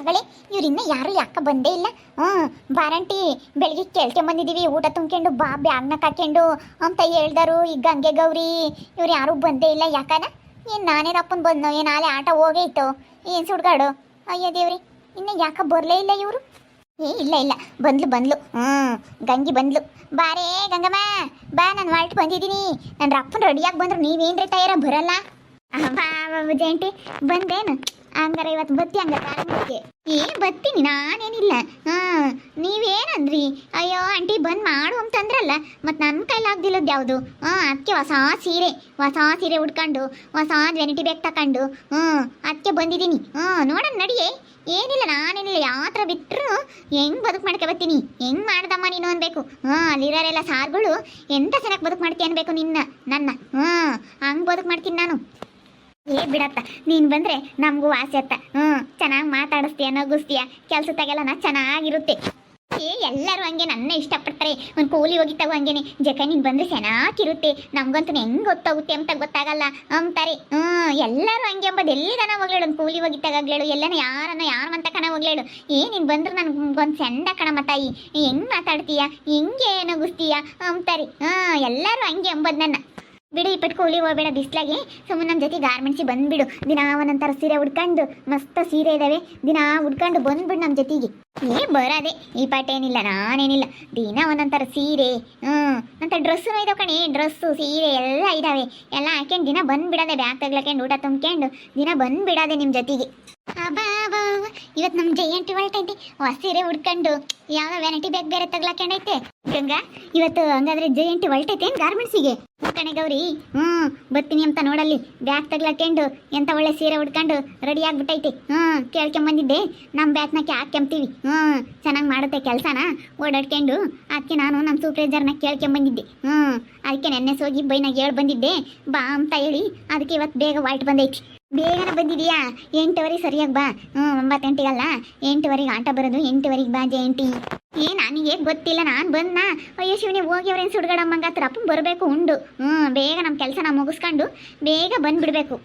ಮಗಳೇ ಇವ್ರು ಇನ್ನೂ ಯಾರು ಯಾಕ ಬಂದೇ ಇಲ್ಲ. ಹ್ಞೂ, ಬಾರಂಟಿ ಬೆಳಿಗ್ಗೆ ಕೇಳ್ಕೊಂಬಂದಿದ್ದೀವಿ ಊಟ ತುಂಬ್ಕೊಂಡು ಬಾ ಬ್ಯಾಗ್ನಾಗ ಹಾಕ್ಕೊಂಡು ಅಂತ ಹೇಳ್ದಾರು. ಈ ಗಂಗೆ ಗೌರಿ, ಇವ್ರು ಯಾರು ಬಂದೇ ಇಲ್ಲ, ಯಾಕನ? ಏನು ನಾನೇ ಅಪ್ಪನ ಬಂದ್ನೋ, ಏನು ನಾಳೆ ಆಟ ಹೋಗೈತೋ? ಏನು ಸುಡ್ಗಾಡು? ಅಯ್ಯೋ ದೇವ್ರಿ, ಇನ್ನು ಯಾಕ ಬರಲೇ ಇಲ್ಲ ಇವರು? ಏ, ಇಲ್ಲ ಇಲ್ಲ, ಬಂದ್ಲು ಬಂದ್ಲು. ಹ್ಞೂ, ಗಂಗಿ ಬಂದ್ಲು. ಬಾರೇ ಗಂಗಮ್ಮ, ಬಾ, ನಾನು ವಾಲ್ಟ್ ಬಂದಿದ್ದೀನಿ. ನನ್ನ ಅಪ್ಪನ ರೆಡಿಯಾಗಿ ಬಂದ್ರು, ನೀವೇನ್ರಿ ತಯಾರ ಬರಲ್ಲ? ಬಾ ಜಯಂತಿ ಬಂದೇನು? ಹಂಗಾರ ಇವತ್ತು ಬತ್ತಿ ಹಂಗಾರೆ ಏ ಬತ್ತೀನಿ ನಾನೇನಿಲ್ಲ. ಹಾ, ನೀವೇನಂದ್ರಿ? ಅಯ್ಯೋ, ಆಂಟಿ ಬಂದು ಮಾಡು ಅಂತಂದ್ರಲ್ಲ ಮತ್ತು ನನ್ನ ಕೈಲಾಗ್ದಿಲ್ಲದ ಯಾವುದು? ಹಾ ಅದಕ್ಕೆ ಹೊಸ ಸೀರೆ ಹೊಸ ಸೀರೆ ಉಟ್ಕೊಂಡು, ಹೊಸ ವೆನಿಟಿ ಬ್ಯಾಗ್ ತಕೊಂಡು, ಹ್ಞೂ ಅದಕ್ಕೆ ಬಂದಿದ್ದೀನಿ ಹ್ಞೂ ನೋಡೋಣ ನಡಿಯೇ. ಏನಿಲ್ಲ, ನಾನೇನಿಲ್ಲ ಯಾವ ಥರ ಬಿಟ್ಟರು ಹೆಂಗ್ ಬದುಕು ಮಾಡ್ಕೊ ಬರ್ತೀನಿ ಹೆಂಗ್ ಮಾಡ್ದಮ್ಮ ನೀನು ಅನ್ಬೇಕು? ಹ್ಞೂ, ಅಲ್ಲಿರೋರೆಲ್ಲ ಸಾರ್ಗಳು ಎಂತ ಚೆನ್ನಾಗಿ ಬದುಕು ಮಾಡ್ತೀಯ ಅನ್ಬೇಕು ನಿನ್ನ, ನನ್ನ? ಹ್ಞೂ, ಹಂಗೆ ಬದುಕು ಮಾಡ್ತೀನಿ ನಾನು. ಏ ಬಿಡತ್ತ ನೀನು ಬಂದ್ರೆ ನಮಗೂ ಆಸೆ ಅತ್ತ. ಹ್ಞೂ ಚೆನ್ನಾಗಿ ಮಾತಾಡಿಸ್ತೀಯ, ನಗಿಸ್ತೀಯ ಕೆಲಸ ತೆಗೆಲ್ಲ ಚೆನ್ನಾಗಿರುತ್ತೆ. ಏ, ಎಲ್ಲರೂ ಹಂಗೆ ನನ್ನ ಇಷ್ಟಪಡ್ತಾರೆ. ಒಂದು ಕೂಲಿ ತಗೋ ಹಂಗೇನೆ. ಜಕ, ನೀನು ಬಂದ್ರೆ ಚೆನ್ನಾಗಿರುತ್ತೆ. ನಮಗಂತೂ ಹೆಂಗ್ ಗೊತ್ತಾಗುತ್ತೆ ಅಂತ ಗೊತ್ತಾಗಲ್ಲ. ಅಂತಾರೆ. ಹ್ಞೂ ಎಲ್ಲರೂ ಹಂಗೆ ಎಲ್ಲಿ ಎಲ್ಲದನ ಹೋಗ್ಲೇಳು? ಒಂದು ಕೂಲಿ ಹೋಗಿತ್ತಾಗಲೇಳು ಎಲ್ಲನ ಯಾರನ್ನ ಯಾರು ಅಂತ ಕಣ ಹೋಗ್ಲೇಳು. ಏ, ನೀನು ಬಂದ್ರೆ ನನಗೊಂದು ಸೆಂಡ ಕಣಮ್ಮ ತಾಯಿ. ಹೆಂಗ್ ಮಾತಾಡ್ತೀಯ? ಹೆಂಗೆ ನಗಿಸ್ತೀಯ? ಅಂತಾರೆ. ಹ್ಞೂ ಎಲ್ಲರೂ ಹಂಗೆ ಅಂಬೋದು ನನ್ನ. ಬಿಡು ಇಪ್ಪತ್ತು ಕೂಲಿ ಹೋಗ್ಬೇಡ ಬಿಸ್ಲಾಗೆ. ಸುಮ್ಮನೆ ನಮ್ಮ ಜೊತೆ ಗಾರ್ಮೆಂಟ್ಸಿಗೆ ಬಂದ್ಬಿಡು. ದಿನ ಒಂದೊಂಥರ ಸೀರೆ ಉಡ್ಕೊಂಡು, ಮಸ್ತ ಸೀರೆ ಇದಾವೆ. ದಿನ ಉಡ್ಕೊಂಡು ಬಂದ್ಬಿಡು ನಮ್ಮ ಜೊತೆಗೆ. ಏ ಬರದೆ, ಈ ಪಾಠ ಏನಿಲ್ಲ ನಾನೇನಿಲ್ಲ. ದಿನ ಒಂದೊಂಥರ ಸೀರೆ, ಹ್ಞೂ. ಅಂತ ಡ್ರೆಸ್ಸು ಇದಾವೆ ಕಣಿ, ಡ್ರೆಸ್ಸು, ಸೀರೆ ಎಲ್ಲ ಇದಾವೆ. ಎಲ್ಲ ಹಾಕ್ಯಂಡು ದಿನ ಬಂದುಬಿಡೋದೆ, ಬ್ಯಾಗ್ ತಗ್ಲಾಕೊಂಡು ಊಟ ತುಂಬ್ಕೊಂಡು ದಿನ ಬಂದುಬಿಡೋದೆ ನಿಮ್ಮ ಜೊತೆಗೆ. ಅಬ್ಬಾ ಇವತ್ತು ನಮ್ಮ ಜಯಂತಿ ಹೊರಟೈತಿ ಹೊಸ ಸೀರೆ ಉಡ್ಕೊಂಡು. ಯಾವ ವೆರೈಟಿ ಬ್ಯಾಗ್ ಬೇರೆ ತಗ್ಲಾಕೊಂಡೈತೆ ಗಂಗಾ, ಇವತ್ತು ಹಂಗಾದ್ರೆ ಜಯಂತಿ ಹೊರಟೈತೆ ಏನು ಗಾರ್ಮೆಂಟ್ಸಿಗೆ? ಕಣೆ ಗೌರಿ. ಹ್ಞೂ, ಬರ್ತೀನಿ ಅಂತ ನೋಡಲ್ಲಿ. ಬ್ಯಾಗ್ ತಗ್ಲಾಕೊಂಡು ಎಂಥ ಒಳ್ಳೆ ಸೀರೆ ಉಡ್ಕೊಂಡು, ರೆಡಿ ಆಗ್ಬಿಟ್ಟೈತಿ ಹ್ಞೂ, ಕೇಳ್ಕೊಂಬಂದಿದ್ದೆ. ನಮ್ಮ ಬ್ಯಾಗ್ನಾಕೆ ಹಾಕ್ಕೊಂತೀವಿ ಹ್ಞೂ. ಚೆನ್ನಾಗಿ ಮಾಡುತ್ತೆ ಕೆಲಸನ? ಓಡಾಡ್ಕೊಂಡು ಅದಕ್ಕೆ ನಾನು ನಮ್ಮ ಸೂಪ್ರೈಸರ್ನ ಕೇಳ್ಕೊಂಬಂದಿದ್ದೆ. ಹ್ಞೂ ಅದಕ್ಕೆ ನೆನ್ನೆ ಹೋಗಿ ಬೈನಾಗ ಹೇಳಿ ಬಂದಿದ್ದೆ. ಬಾ ಅಂತ ಹೇಳಿ ಅದಕ್ಕೆ ಇವತ್ತು ಬೇಗ ವಾಲ್ಟ್ ಬಂದೈತಿ. ಬೇಗನೆ ಬಂದಿದೀಯಾ? ಎಂಟುವರೆಗೆ ಸರಿಯಾಗಿ ಬಾ. ಹ್ಞೂ ಒಂಬತ್ತು ಗಂಟೆಗಲ್ಲ ಎಂಟುವರೆಗೆ ಆಟ ಬರೋದು, ಎಂಟುವರೆಗೆ ಬಾ ಜಯಂತಿ. ಏ, ನನಗೆ ಗೊತ್ತಿಲ್ಲ, ನಾನು ಬಂದ್ನಾ? ಅಯ್ಯೋ ಶಿವನೇ ಹೋಗಿ ಅವ್ರೇನು ಸುಡ್ಗಡಮ್ಮಂಗ ಹತ್ರ ಅಪ್ಪ ಬರಬೇಕು ಉಂಡು. ಹ್ಞೂ ಬೇಗ ನಮ್ಮ ಕೆಲಸನ ಮುಗಿಸ್ಕೊಂಡು ಬೇಗ ಬಂದುಬಿಡ್ಬೇಕು.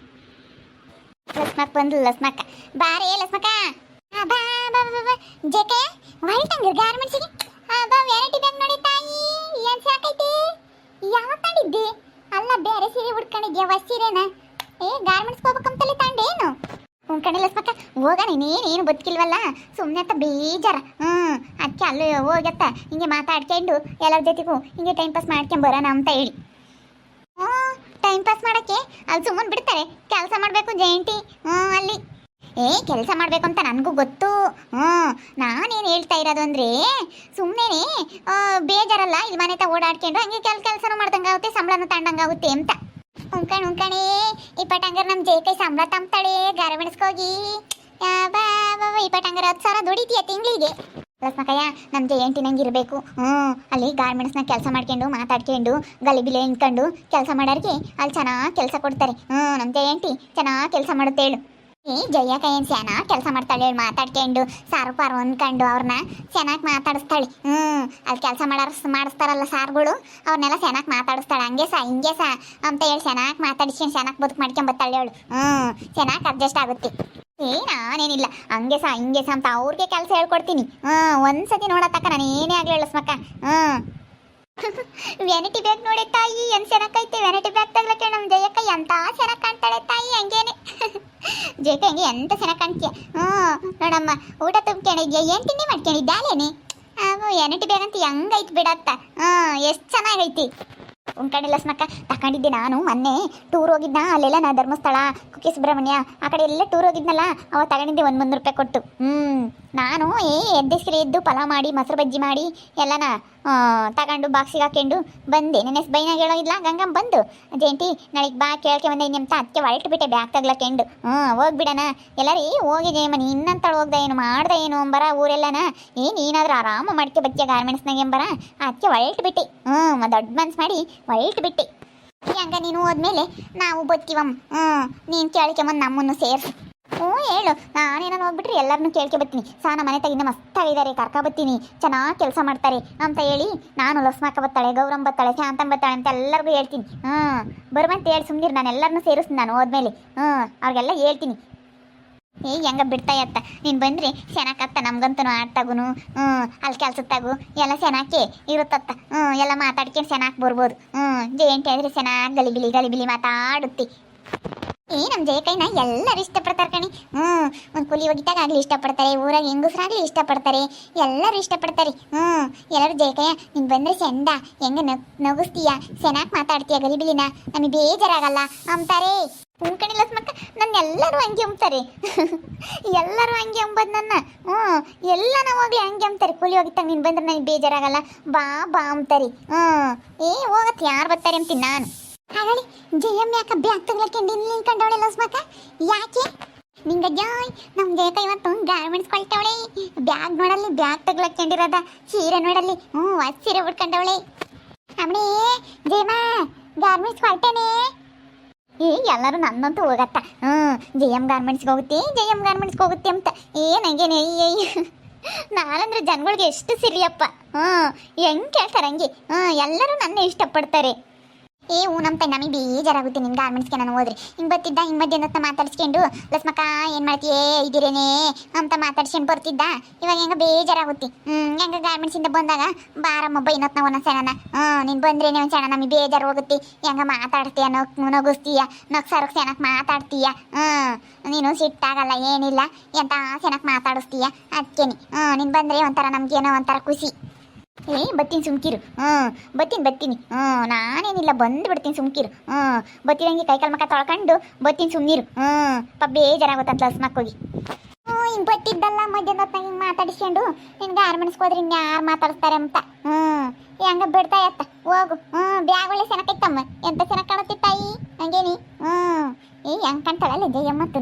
ಲಸ್ಮಕ್ ಬಂದು ಲಸ್ಮಕ್ಕ. ಬಾರೇ ಲಸ್ಮಕ್ಕ. ಆ, ಬಾ ಬಾ ಬಾ ಬಾ. ಗಾರ್ಮೆಂಟ್ಸ್ ಹೊರಟಂಗ ಗಾರ್ಮೆಂಟ್ಸಿಗೆ ಬಾ ವೆರೈಟಿ ಬ್ಯಾಗ್ ನೋಡಿ ತಾಯಿ. ಏನ್ ಸಾಕೈತಿ? ಯಾವ ತಾಡಿದ್ದೆ ಅಲ್ಲ ಬೇರೆ ಸೀರೆ ಉಡ್ಕೊಂಡಿದ್ಯಾ ಹೊಸ ಸೀರೆನ? ಏ ಗಾರ್ಮೆಂಟ್ಸ್ ಹೋಗ್ಬೇಕಂತಲೇ ತಾಂಡೇನು ಹ್ಞೂ ಕಣೆ ಲಸ್ಮಕ್ಕ ಹೋಗ ನೀನೇನು ಬದುಕಿಲ್ವಲ್ಲ? ಸುಮ್ಮನೆ ಅಂತ ಬೇಜಾರ. ಹ್ಞೂ ಅದಕ್ಕೆ ಅಲ್ಲಿ ಹೋಗತ್ತ ಹಿಂಗೆ ಮಾತಾಡ್ಕೊಂಡು ಎಲ್ಲರ ಜೊತೆಗೂ ಹಿಂಗೆ ಟೈಮ್ ಪಾಸ್ ಮಾಡ್ಕೊಂಡು ಬರೋಣ ಅಂತ ಹೇಳಿ. ಹ್ಞೂ ಟೈಮ್ ಪಾಸ್ ಮಾಡೋಕ್ಕೆ ಅಲ್ಲಿ ಸುಮ್ಮನೆ ಬಿಡ್ತಾರೆ. ಕೆಲಸ ಮಾಡಬೇಕು ಜಯಂತಿ. ಹ್ಞೂ ಅಲ್ಲಿ. ಏ, ಕೆಲಸ ಮಾಡಬೇಕು ಅಂತ ನನಗೂ ಗೊತ್ತು. ಹ್ಞೂ ನಾನೇನು ಹೇಳ್ತಾ ಇರೋದು ಅಂದರೆ ಸುಮ್ಮನೆ ಬೇಜಾರಲ್ಲ, ಇಲ್ಲಿ ಮನೆ ತ ಓಡಾಡ್ಕೊಂಡು ಹಂಗೆ ಕೆಲ, ಕೆಲಸನೂ ಮಾಡ್ದಂಗಾಗುತ್ತೆ ಸಂಬಳನೂ ತಗೊಂಡಂಗಾಗುತ್ತೆ ಅಂತ. ಉಂಕಣ್, ಉಂಕಣೆ ಈ ಪಟಂಗರ್ ನಮ್ಮ ಜೈ ಕೈ ಸಂಬಳ ತಂಬ್ತಾಳೆ ಬಾ ಈ ಪಟಂಗರ್ ಹತ್ತು ಸಾವಿರ ದುಡಿತೀಯ ತಿಂಗಳಿಗೆ? ಲಕ್ಷ್ಮಕಯ್ಯ ನಮ್ಮ ಜಯಂತಿ ನಂಗೆ ಇರಬೇಕು. ಹ್ಞೂ ಅಲ್ಲಿ ಗಾರ್ಮೆಂಟ್ಸ್ನ ಕೆಲಸ ಮಾಡ್ಕೊಂಡು, ಮಾತಾಡ್ಕೊಂಡು ಗಲಿಬಿಲೆ ನಿಂತ್ಕೊಂಡು ಕೆಲಸ ಮಾಡೋರಿಗೆ ಅಲ್ಲಿ ಚೆನ್ನಾಗಿ ಕೆಲಸ ಕೊಡ್ತಾರೆ. ಹ್ಞೂ ನಮ್ಮ ಜಯಂತಿ ಚೆನ್ನಾಗಿ ಕೆಲಸ ಮಾಡುತ್ತೆ ಏ ಜಯಕ್ಕ ಏನು ಕೆಲಸ ಮಾಡ್ತಾಳೆ ಮಾತಾಡ್ಕೊಂಡು ಸಾರು ಪಾರು ಅಂದ್ಕೊಂಡು ಅವ್ರನ್ನ ಚೆನ್ನಾಗಿ ಮಾತಾಡಿಸ್ತಾಳೆ. ಹ್ಞೂ ಅಲ್ಲಿ ಕೆಲಸ ಮಾಡಾರ ಮಾಡಿಸ್ತಾರಲ್ಲ ಸಾರುಗಳು, ಅವ್ರನ್ನೆಲ್ಲ ಚೆನ್ನಾಗಿ ಮಾತಾಡಿಸ್ತಾಳೆ. ಹಂಗೆ ಸಾ, ಹಿಂಗೆ ಸಾ ಅಂತ ಹೇಳಿ ಚೆನ್ನಾಗಿ ಮಾತಾಡಿಸ್ಕೊಂಡು ಚೆನ್ನಾಗಿ ಬದುಕು ಮಾಡ್ಕೊಂಬತ್ತಾಳೆ ಅವಳು ಹ್ಞೂ ಚೆನ್ನಾಗಿ ಅಡ್ಜಸ್ಟ್ ಆಗುತ್ತೆ. ಏ, ನಾನೇನಿಲ್ಲ. ಹಂಗೆ ಸಾ, ಹಿಂಗೆ ಸಾ ಅಂತ ಅವ್ರಿಗೆ ಕೆಲಸ ಹೇಳ್ಕೊಡ್ತೀನಿ. ಹ್ಞೂ ಒಂದ್ಸತಿ ನೋಡತ್ತಕ್ಕ ನಾನು ಏನೇ ಆಗಲಿ ಹೇಳಸ್ಮಕ್ಕ ಹ್ಞೂ ವ್ಯಾನಿಟಿ ಬ್ಯಾಗ್ ನೋಡಿ ತಾಯಿ ಏನ್ ಚೆನ್ನಾಗೈತೆ ವ್ಯಾನಿಟಿ ಬ್ಯಾಗ್ ತಗ್ಲಕ್ಕೆ ನಮ್ಮ ಜಯಕ್ಕ ಎಂತ ಚೆನ್ನಾಗಿ ಕಾಣ್ತಾಳೆ ತಾಯಿ ಹಂಗೇನೆ. ಜಯಕ್ಕ ಹಂಗೆ ಎಂತ ಚೆನ್ನಾಗಿ ಕಾಣ್ತೀಯ? ಹ್ಞೂ, ನೋಡಮ್ಮ, ಊಟ ತುಂಬ್ಕೊಂಡಿದ್ಯಾ ಏನ್ ತಿಂಡಿ ಮಾಡ್ಕೊಂಡಿದ್ದೆ ಹಾಗೂ ವ್ಯಾನಿಟಿ ಬ್ಯಾಗ್ ಅಂತ ಹೆಂಗೈತೆ ಬಿಡತ್ತ? ಹ್ಞೂ, ಎಷ್ಟು ಚೆನ್ನಾಗೈತಿ ಉಂಕಣಿಲ್ಲ ಸ್ನಕ್ಕ ತಕೊಂಡಿದ್ದೆ ನಾನು ಮೊನ್ನೆ. ಟೂರ್ ಹೋಗಿದ್ನ? ಅಲ್ಲೆಲ್ಲ ನಾ ಧರ್ಮಸ್ಥಳ, ಕುಕ್ಕೆ ಸುಬ್ರಹ್ಮಣ್ಯ, ಆ ಕಡೆ ಎಲ್ಲ ಟೂರ್ ಹೋಗಿದ್ನಲ್ಲ, ಅವ ತಗೊಂಡಿದ್ದೆ ಒಂದು ಮುನ್ನೂರು ರೂಪಾಯಿ ಕೊಟ್ಟು. ಹ್ಞೂ. ನಾನು ಏ ಎದ್ದೆಸ್ಕಿರಿ ಎದ್ದು ಪಲಾವ್ ಮಾಡಿ, ಮೊಸರು ಬಜ್ಜಿ ಮಾಡಿ, ಎಲ್ಲನ ತಗೊಂಡು ಬಾಕ್ಸಿಗೆ ಹಾಕೊಂಡು ಬಂದೆ. ನೆನೆ ಬೈನಾಗ ಇಲ್ಲ ಗಂಗಮ್ಮ ಬಂದು ಜೇಂಟಿ ನಾಳೆಗೆ ಬಾ, ಕೇಳ್ಕೆ ಬಂದೆ. ನಿಮ್ಮ ಅದಕ್ಕೆ ಹೊರಟು ಬಿಟ್ಟೆ, ಬ್ಯಾಗ್ ತಗ್ಲಕ್ಕೆಂಡು ಹ್ಞೂ ಹೋಗ್ಬಿಡಣ ಏ, ಹೋಗಿ ಜಯಮ್ಮನಿ ಇನ್ನಂತಳು ಹೋಗ್ದ ಏನು? ಮಾಡ್ದೆ ಏನು ಅಂಬರ ಊರೆಲ್ಲನ? ಏ, ನೀನಾದ್ರೂ ಆರಾಮ ಮಾಡ್ಕೆ ಬಚ್ಚೆ ಗಾರ್ಮೆಂಟ್ಸ್ನಾಗ ಎಂಬರ? ಅದಕ್ಕೆ ಹೊರಟು ಬಿಟ್ಟೆ. ಹ್ಞೂ ದೊಡ್ಡ ಮನ್ಸು ಮಾಡಿ ಹೊರಟು ಬಿಟ್ಟೆ. ಹಂಗ ನೀನು ಹೋದ್ಮೇಲೆ ನಾವು ಬತ್ತಿವಂ. ಹ್ಞೂ, ನೀನು ಕೇಳ್ಕೊಂಬಂದು ನಮ್ಮನ್ನು ಸೇರಿಸಿ. ಹ್ಞೂ, ಹೇಳು. ನಾನೇನೋ ಹೋಗ್ಬಿಟ್ರೆ ಎಲ್ಲರನ್ನೂ ಕೇಳ್ಕೆ ಬರ್ತೀನಿ. ಸಾನ ಮನೆ ತಗಿಂದ ಮಸ್ತಾಗಿದ್ದಾರೆ ಕರ್ಕ ಬರ್ತೀನಿ. ಚೆನ್ನಾಗಿ ಕೆಲಸ ಮಾಡ್ತಾರೆ. ಅಂತ ಹೇಳಿ ನಾನು ಲಸ್ಮಾಕ ಬತ್ತಾಳೆ ಗೌರಮ್ ಬತ್ತಾಳೆ ಶಾಂತನ್ ಬತ್ತಾಳೆ ಅಂತ ಎಲ್ಲರಿಗೂ ಹೇಳ್ತೀನಿ. ಹ್ಞೂ. ಬರುವಂತ ಹೇಳಿ ಸುಮ್ಮನಿರು ನಾನು ಎಲ್ಲರನ್ನೂ ಸೇರಿಸ್ತೀನಿ ನಾನು ಹೋದ್ಮೇಲೆ. ಹ್ಞೂ. ಅವ್ರಿಗೆಲ್ಲ ಹೇಳ್ತೀನಿ. ಏ, ಹೆಂಗ ಇತ್ತ ನೀನು ಬಂದ್ರಿ ಚೆನ್ನಾಗತ್ತ ನಮ್ಗಂತೂ ಆಡ್ತಾಗುನು ಹ್ಞೂ. ಅಲ್ಲಿ ಕೆಲ್ಸತ್ತಾಗು ಎಲ್ಲ ಚೆನ್ನಾಗಿ ಇರುತ್ತತ್ತ. ಹ್ಞೂ. ಎಲ್ಲ ಮಾತಾಡ್ಕೊಂಡು ಚೆನ್ನಾಗಿ ಬರ್ಬೋದು. ಹ್ಞೂ. ಜೇಂಟಿ ಅಂದ್ರೆ ಚೆನ್ನಾಗಿ ಗಲಿಬಿಲಿ ಗಲಿಬಿಲಿ ಮಾತಾಡುತ್ತಿ. ಏ ನಮ್ಮ ಜಯಕೈನ ಎಲ್ಲರೂ ಇಷ್ಟಪಡ್ತಾರೆ ಕಣಿ. ಹ್ಞೂ ಒಂದು ಕೂಲಿ ಒಗಿತಾಗ ಆಗಲಿ ಇಷ್ಟಪಡ್ತಾರೆ, ಊರಾಗ ಹೆಂಗಸ್ರಾಗ್ಲಿ ಇಷ್ಟಪಡ್ತಾರೆ, ಎಲ್ಲರೂ ಇಷ್ಟಪಡ್ತಾರೆ. ಹ್ಞೂ ಎಲ್ಲರೂ ಜಯಕಯ್ಯ ನೀನು ಬಂದರೆ ಚಂದ, ಹೆಂಗೆ ನಗ್, ನಗಿಸ್ತೀಯ ಚೆನ್ನಾಗಿ ಮಾತಾಡ್ತೀಯ ಗಲಿಬಿಲಿನ ನಮಗೆ ಬೇಜಾರಾಗಲ್ಲ ಅಂತಾರೆ ಉಣ್ಕಣಿಲ್ಲ ಮಕ್ಕ ನನ್ನ ಎಲ್ಲರೂ ಹಂಗೆ ಅಂಬ್ತಾರೆ. ಎಲ್ಲರೂ ಹಂಗೆ ಅಂಬೋದು ನನ್ನ. ಹ್ಞೂ ಎಲ್ಲ ನಾವಾಗಲಿ ಹಂಗೆ ಅಂಬ್ತಾರೆ. ಕೂಲಿ ಹೋಗಿತ್ತಾಗ ನೀನು ಬಂದ್ರೆ ನನಗೆ ಬೇಜಾರಾಗಲ್ಲ, ಬಾ ಬಾ ಅಂತಾರೆ ಹ್ಞೂ ಏ ಹೋಗತ್ತೆ ಯಾರು ಬರ್ತಾರೆ ಅಂತೀನಿ ನಾನು. ಹಾಗಾಗಿ ಜಯಮ್ಮ ಯಾಕ ಬ್ಯಾಗ್ ತಗ್ಲಕ್ಕೆಂಡು ಇಲ್ಲಿ ನಿಂತ್ಕೊಂಡವಳೆ ಲೋಸ್ಮಕ ಯಾಕೆ? ನಿಂಗ ಜಾಯ್, ನಮ್ ಜಯಕ ಇವತ್ತು ಗಾರ್ಮೆಂಟ್ಸ್ ಕೊಳ್ತವಳೆ. ಬ್ಯಾಗ್ ನೋಡಲ್ಲಿ, ಬ್ಯಾಗ್ ತಗ್ಲಕ್ಕೊಂಡಿರೋದ ಸೀರೆ ನೋಡಲ್ಲಿ ಹ್ಞೂ ಅದ್ ಸೀರೆ ಉಟ್ಕೊಂಡವಳೆ. ಅಮ್ಮಣಿ, ಜಯಮ್ಮ ಗಾರ್ಮೆಂಟ್ಸ್ ಕೊಳ್ತೇನೆ. ಏ, ಎಲ್ಲರೂ ನನ್ನಂತೂ ಹೋಗತ್ತ. ಹ್ಞೂ ಜೆ ಎಂ ಗಾರ್ಮೆಂಟ್ಸ್ಗೆ ಹೋಗುತ್ತೆ ಜೆ ಎಂ ಗಾರ್ಮೆಂಟ್ಸ್ಗೆ ಹೋಗುತ್ತೆ ಅಂತ. ಏ ಏನಂಗೇನೆ ಅಯ್ಯ ನಾನಂದ್ರೆ ಜನಗಳಿಗೆ ಎಷ್ಟು ಸಿರಿಯಪ್ಪ. ಹ್ಞೂ ಹೆಂಗೆ ಕೇಳ್ತಾರೆ ಹಂಗೆ. ಹ್ಞೂ ಎಲ್ಲರೂ ನನ್ನ ಇಷ್ಟಪಡ್ತಾರೆ. ಏ, ಹ್ಞೂ ನಮ್ಮ ತಾಯಿ ನಮಗೆ ಬೇಜಾರಾಗುತ್ತೆ ನಿನ್ನ ಗಾರ್ಮೆಂಟ್ಸ್ಗೆ ನಾನು ಹೋದ್ರಿ. ಹಿಂಗೆ ಬರ್ತಿದ್ದ, ಹಿಂಗೆ ಮಧ್ಯ ಅಂತ ಮಾತಾಡ್ಸ್ಕೊಂಡು ಲಸ್ಮಕ್ಕ ಏನು ಮಾಡ್ತೀಯೇ ಇದ್ದೀರೇನೆ? ಅಂತ ಮಾತಾಡ್ಸ್ಕೊಂಡು ಬರ್ತಿದ್ದ. ಇವಾಗ ಹೆಂಗೆ ಬೇಜಾರಾಗುತ್ತೆ. ಹ್ಞೂ ಹೆಂಗೆ ಗಾರ್ಮೆಂಟ್ಸಿಂದ ಬಂದಾಗ, ಬಾರಮ್ಮ ಬೈನತ್ ನಾವು ಒಂದೊಂದು ಸಣ್ಣ ಹ್ಞೂ, ನೀನು ಬಂದ್ರೆ ಒಂದು ಸಣ್ಣ ನಮಗೆ ಬೇಜಾರು ಹೋಗುತ್ತೆ. ಹೆಂಗೆ ಮಾತಾಡ್ತೀಯ ನಗ್ ನಗುಸ್ತೀಯ ನಗ್ ಸರಕ್ ಸೆನಕ್ ಮಾತಾಡ್ತೀಯ. ಹ್ಞೂ, ನೀನು ಸಿಟ್ಟಾಗಲ್ಲ, ಏನಿಲ್ಲ. ಎಂತ ಸೆನಕ್ ಮಾತಾಡಿಸ್ತೀಯ? ಅದಕ್ಕೇನೆ ಹ್ಞೂ, ನೀನು ಬಂದರೆ ಒಂಥರ ನಮಗೇನೋ ಒಂಥರ ಖುಷಿ. ಏ ಬತ್ತೀನಿ ಸುಮ್ಕಿರು. ಹ್ಞೂ ಬತ್ತೀನಿ ಬತ್ತೀನಿ ಹ್ಞೂ, ನಾನೇನಿಲ್ಲ ಬಂದು ಬಿಡ್ತೀನಿ ಸುಮ್ಕಿರು. ಹ್ಞೂ ಬತ್ತಿರಂಗೆ ಕೈ ಕಾಲು ಮಕ್ಕ ತೊಳ್ಕೊಂಡು ಬತ್ತೀನಿ ಸುಮ್ಮನಿರು ಹ್ಞೂ, ಪಾಪ ಬೇಜಾರಾಗುತ್ತಂತ ಹಸ್ಮಕ್ ಹೋಗಿ ಹ್ಞೂ, ಹಿಂಗೆ ಬತ್ತಿದ್ದಲ್ಲ ಮಧ್ಯಾಹ್ನ ಹೊತ್ತಾಗ ಹಿಂಗೆ ಮಾತಾಡಿಸ್ಕೊಂಡು. ನಿನ್ಗೆ ಆರು ಹೋದ್ರೆ ಇನ್ನು ಯಾರು ಮಾತಾಡಿಸ್ತಾರೆ ಅಂತ. ಹ್ಞೂ ಹೆಂಗ ಬಿಡ್ತಾ ಇತ್ತ ಹೋಗು. ಹ್ಞೂ, ಬ್ಯಾಗ್ ಒಳ್ಳೆ ಚೆನ್ನಾಗೈತಮ್ಮ ಎಂತ ಚೆನ್ನಾಗಿ ಕಾಣುತ್ತಿತ್ತಾಯಿ ತಾಯಿ? ಹಂಗೇನಿ? ಹ್ಞೂ, ಏ, ಹೆಂಗೆ ಕಾಣ್ತಾಳಲ್ಲ ಜಯಮ್ಮತ್ತು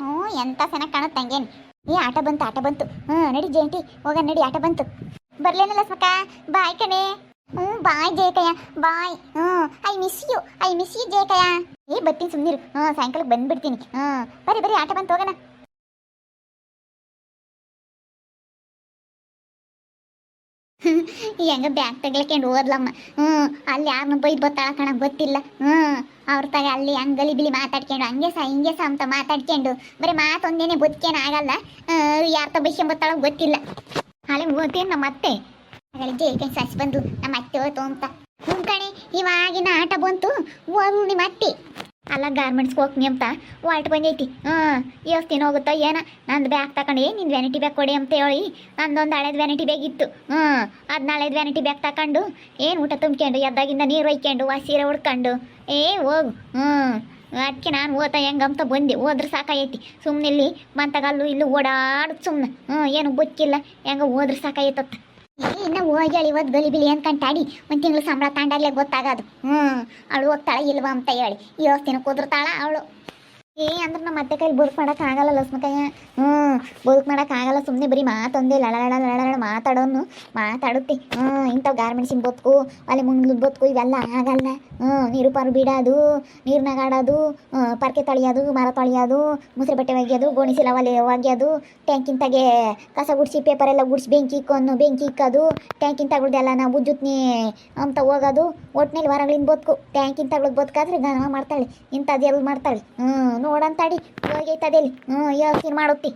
ಹ್ಞೂ, ಎಂತ ಚೆನ್ನಾಗಿ ಕಾಣುತ್ತೆ ಹಂಗೇನಿ? ಏ, ಆಟ ಬಂತು ಆಟ ಬಂತು. ಹ್ಞೂ, ನಡಿ ಜಯಂತಿ, ಹೋಗ ನಡಿ, ಆಟ ಬಂತು. ಬರ್ಲೇನಲ್ಲ ಸ್ಮಕ ಬಾಯ್ ಕಣೆ. ಹ್ಞೂ ಬಾಯ್ ಜಯಕಯ್ಯ. ಬಾಯ್. ಹ್ಞೂ I miss you I miss you ಜಯಕಯ್ಯ. ಏ, ಬರ್ತೀನಿ ಸುಮ್ಮನಿರು ಹ್ಞೂ ಸಾಯಂಕಾಲಕ್ಕೆ ಬಂದ್ಬಿಡ್ತೀನಿ. ಹ್ಞೂ ಬರೀ ಬರೀ ಆಟ ಬಂತು ಹೋಗೋಣ. ಹೆಂಗ ಬ್ಯಾಗ್ ತಗ್ಲಕ್ಕೊಂಡು ಓದ್ಲಮ್ಮ ಹ್ಞೂ ಅಲ್ಲಿ ಯಾರನ್ನ ಬೈದು ಬತ್ತಾಳ ಕಣ, ಗೊತ್ತಿಲ್ಲ. ಹ್ಞೂ ಅವ್ರ ತಗ ಅಲ್ಲಿ ಹಂಗಲಿ ಬಿಲಿ ಮಾತಾಡ್ಕೊಂಡು, ಹಂಗೆ ಸಹ ಹಿಂಗೆ ಸಹ ಅಂತ ಮಾತಾಡ್ಕೊಂಡು. ಬರೀ ಮಾತೊಂದೇನೆ ಬದುಕೇನ ಆಗಲ್ಲ. ಯಾರ್ತ ಬೈಸ್ಕೊಂಬತ್ತಾಳ ಗೊತ್ತಿಲ್ಲ. ಅಲ್ಲಿ ಓದ್ತೇನೆ ನಮ್ಮ ಅತ್ತೆ? ಜೈಕನ್ ಸಸ್ ಬಂದು ನಮ್ಮ ಅತ್ತೆ ಹೋತು ಅಂತ. ಹ್ಞೂ ಕಣೆ, ಇವಾಗಿನ ಆಟ ಬಂತು. ಹೋಗು ನಿಮ್ಮ ಅತ್ತೆ. ಅಲ್ಲ ಗಾರ್ಮೆಂಟ್ಸ್ಗೆ ಹೋಗ್ತೀನಿ ಅಂತ. ವಾಲ್ಟ್ ಬಂದೈತಿ. ಹಾಂ ಇವತ್ತಿನ ಹೋಗುತ್ತೋ ಏನ. ನಂದು ಬ್ಯಾಗ್ ತಗೊಂಡು ನಿಂದು ವ್ಯಾನಿಟಿ ಬ್ಯಾಗ್ ಕೊಡಿ ಅಂತ ಹೇಳಿ. ನಂದೊಂದು ಹಳೇದು ವ್ಯಾನಿಟಿ ಬ್ಯಾಗ್ ಇತ್ತು. ಹ್ಞೂ ಅದನ್ನ ಹಳೇದು ವ್ಯಾನಿಟಿ ಬ್ಯಾಗ್ ತಗೊಂಡು ಏನು ಊಟ ತುಂಬ್ಕೊಂಡು, ಎದ್ದಾಗಿಂದ ನೀರು ಒಯ್ಕೊಂಡು ಆ ಸೀರೆ ಉಡ್ಕೊಂಡು ಏ ಹೋಗು. ಹ್ಞೂ ಅದಕ್ಕೆ ನಾನು ಓದ್ತಾ ಹೆಂಗಂತ ಬಂದೆ. ಹೋದ್ರೆ ಸಾಕಾಗೈತಿ. ಸುಮ್ಮನೆ ಇಲ್ಲಿ ಮಂತಗಲ್ಲು ಇಲ್ಲೂ ಓಡಾಡುದು ಸುಮ್ಮನೆ ಹ್ಞೂ ಏನು ಬುಕ್ಕಿಲ್ಲ ಹೆಂಗ ಹೋದ್ರೆ ಸಾಕಾಯ್ತತ್ತ ಏ ಹೋಗಿ ಇವತ್ತು ಗಲಿಬಿಲಿ ಅನ್ಕಂತಾಡಿ ಒಂದು ತಿಂಗಳು ಸಂಬಳ ತಾಂಡಾಗ್ಲೇ ಗೊತ್ತಾಗೋದು. ಹ್ಞೂ ಅವಳು ಹೋಗ್ತಾಳ ಇಲ್ವಾ ಅಂತ ಹೇಳಿ. ಇವತ್ತಿನ ಕುದುರ್ತಾಳ ಅವಳು. ಏ, ಅಂದ್ರೆ ನಮ್ಮ ಅತ್ತೆ ಕೈಲಿ ಬುರ್ಕ್ ಮಾಡಕ್ ಆಗಲ್ಲ ಲಸ್ಮಕಯ್ಯ. ಹ್ಮ್ ಬುರ್ಕ್ ಮಾಡಕ್ ಆಗಲ್ಲ. ಸುಮ್ಮನೆ ಬರೀ ಮಾತೊಂದೇ ಲಳಳ ಮಾತಾಡೋನು. ಮಾತಾಡುತ್ತೆ. ಹ್ಞೂ, ಇಂಥವು ಗಾರ್ಮೆಂಟ್ಸಿನ ಬದುಕು ಅಲ್ಲಿ ಮುಂದ್ಲು ಬದುಕು ಇವೆಲ್ಲ ಆಗಲ್ಲ. ಹ್ಮ್ ನೀರು ಪಾರು ಬಿಡೋದು ನೀರ್ನಾಗ ಆಡೋದು ಹ್ಞೂ, ಪರ್ಕೆ ತೊಳೆಯೋದು, ಮರ ತೊಳೆಯೋದು, ಮುಸ್ರೆ ಬಟ್ಟೆ ಒಗೆಯೋದು ಗೋಣಿಸಿಲ ಒಲೆ ಒಗೆಯೋದು ಟ್ಯಾಂಕಿನ ತಗೆ ಕಸ ಗುಡಿಸಿ ಪೇಪರ್ ಎಲ್ಲ ಗುಡಿಸಿ, ಬೆಂಕಿ ಇಕ್ಕೊಂಡು ಬೆಂಕಿ ಇಕ್ಕೋದು, ಟ್ಯಾಂಕಿನ ತಗೊಳ್ದೆಲ್ಲ ನಾವು ಉಜ್ಜುತ್ನಿ ಅಂತ ಹೋಗೋದು. ಒಟ್ನಲ್ಲಿ ಹೊರಗಳಿಂದ ಬದುಕು ಟ್ಯಾಂಕಿನ ತಗೊಳಕ್ ಬದುಕಾದ್ರೆ ಗನ ಮಾಡ್ತಾಳೆ. ಇಂಥದ್ದೆಲ್ಲ ಮಾಡ್ತಾಳೆ. ಹ್ಞೂ ನೋಡಂತಾಡಿ. ಹೋಗೈತದೇಲಿ. ಹ್ಞೂ ಯೋಚನೆ ಮಾಡುತ್ತಿ.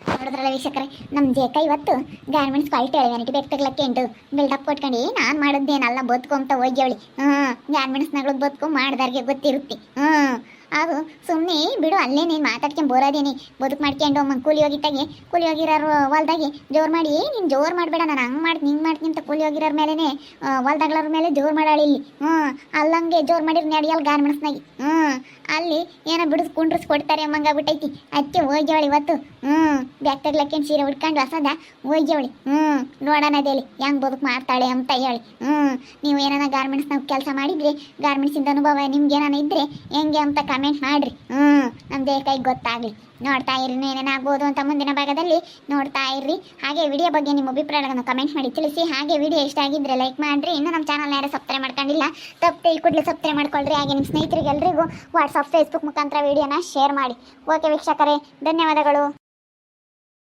ನೋಡಿದ್ರಲ್ಲ ವೀಕ್ಷಕರೇ ನಮ್ಮ ಜೇಕ ಇವತ್ತು ಗಾರ್ಮೆಂಟ್ಸ್ ಕ್ವಾಲಿಟಿ ವ್ಯಾನಿಟಿ ಬೇಕು ತಗ್ಲಕ್ಕೆ ಉಂಟು ಬಿಲ್ಡಪ್ ಕೊಟ್ಕೊಂಡು, ನಾನು ಮಾಡಿದ್ದೇನಲ್ಲ ಬದುಕೊಂತ ಹೋಗ್ಯವಳಿ. ಹ್ಞೂ ಗಾರ್ಮೆಂಟ್ಸ್ನಾಗಳು ಬದುಕು ಮಾಡ್ದಾರ್ಗೆ ಗೊತ್ತಿರುತ್ತೆ. ಹ್ಞೂ. ಅದು ಸುಮ್ಮನೆ ಬಿಡು, ಅಲ್ಲೇ ನೀನು ಮಾತಾಡ್ಕೊಂಡು ಬೋರೋದೇನಿ. ಬದುಕು ಮಾಡ್ಕೊಂಡು ಅಮ್ಮ ಕೂಲಿ ಹೋಗಿಟ್ಟಾಗೆ ಕೂಲಿ ಹೋಗಿರೋರು ಹೊಲ್ದಾಗೆ ಜೋರು ಮಾಡಿ ನೀನು ಜೋರು ಮಾಡಬೇಡ, ನಾನು ಹಂಗೆ ಮಾಡಿ ಹಿಂಗೆ ಮಾಡ್ತೀನಿ ಅಂತ ಕೂಲಿ ಹೋಗಿರೋರ ಮೇಲೇ ಹೊಲ್ದಾಗ್ಲವ್ರ ಮೇಲೆ ಜೋರು ಮಾಡಾಳಿ ಇಲ್ಲಿ. ಹ್ಞೂ, ಅಲ್ಲಂಗೆ ಜೋರು ಮಾಡಿರ್ ಗಾರ್ಮೆಂಟ್ಸ್ ಗಾರ್ಮೆಂಟ್ಸ್ನಾಗೆ ಹ್ಞೂ, ಅಲ್ಲಿ ಏನೋ ಬಿಡಿಸ್ ಕುಂಡ್ರಸ್ ಕೊಡ್ತಾರೆ ಅಮ್ಮಂಗಾಗ್ಬಿಟ್ಟೈತಿ ಅದಕ್ಕೆ ಹೋಗ್ಯವಳಿ ಇವತ್ತು. ಹ್ಞೂ ಬ್ಯಾಗ್ ಸೀರೆ ಉಟ್ಕೊಂಡು ಹೊಸದ ಹೋಗ್ಯವಳಿ. ಹ್ಞೂ, ನೋಡೋಣ ಅದೇಳಿ, ಹೆಂಗೆ ಬದುಕು ಮಾಡ್ತಾಳೆ ಅಂತ ಹೇಳಿ. ಹ್ಞೂ, ನೀವು ಏನಾನ ಗಾರ್ಮೆಂಟ್ಸ್ನಾಗ ಕೆಲಸ ಮಾಡಿದ್ರೆ ಗಾರ್ಮೆಂಟ್ಸಿಂದ ಅನುಭವ ನಿಮ್ಗೆ ಏನಾನ ಇದ್ರೆ, ಹೆಂಗೆ ಅಂತ ಕಮೆಂಟ್ ಮಾಡಿರಿ. ಹ್ಞೂ ನಮ್ಮ ಕೈಗೆ ಗೊತ್ತಾಗ್ಲಿ. ನೋಡ್ತಾ ಇರಿ ಏನೇನಾಗ್ಬೋದು ಅಂತ ಮುಂದಿನ ಭಾಗದಲ್ಲಿ ನೋಡ್ತಾ ಇರ್ರಿ. ಹಾಗೆ ವಿಡಿಯೋ ಬಗ್ಗೆ ನಿಮ್ಮ ಅಭಿಪ್ರಾಯಗಳನ್ನು ಕಮೆಂಟ್ ಮಾಡಿ ತಿಳಿಸಿ. ಹಾಗೆ ವಿಡಿಯೋ ಇಷ್ಟ ಆಗಿದ್ರೆ ಲೈಕ್ ಮಾಡ್ರಿ. ಇನ್ನು ನಮ್ಮ ಚಾನಲ್ ಯಾರು ಸಬ್ಸ್ಕ್ರೈಬ್ ಮಾಡ್ಕೊಂಡಿಲ್ಲ ತಪ್ಪದೆ ಈ ಕೂಡಲೇ ಸಬ್ಸ್ಕ್ರೈಬ್ ಮಾಡ್ಕೊಳ್ರಿ. ಹಾಗೆ ನಿಮ್ಮ ಸ್ನೇಹಿತರಿಗೆಲ್ಲರಿಗೂ ವಾಟ್ಸಪ್ ಫೇಸ್ಬುಕ್ ಮುಖಾಂತರ ವಿಡಿಯೋನ ಶೇರ್ ಮಾಡಿ. ಓಕೆ ವೀಕ್ಷಕರೇ, ಧನ್ಯವಾದಗಳು.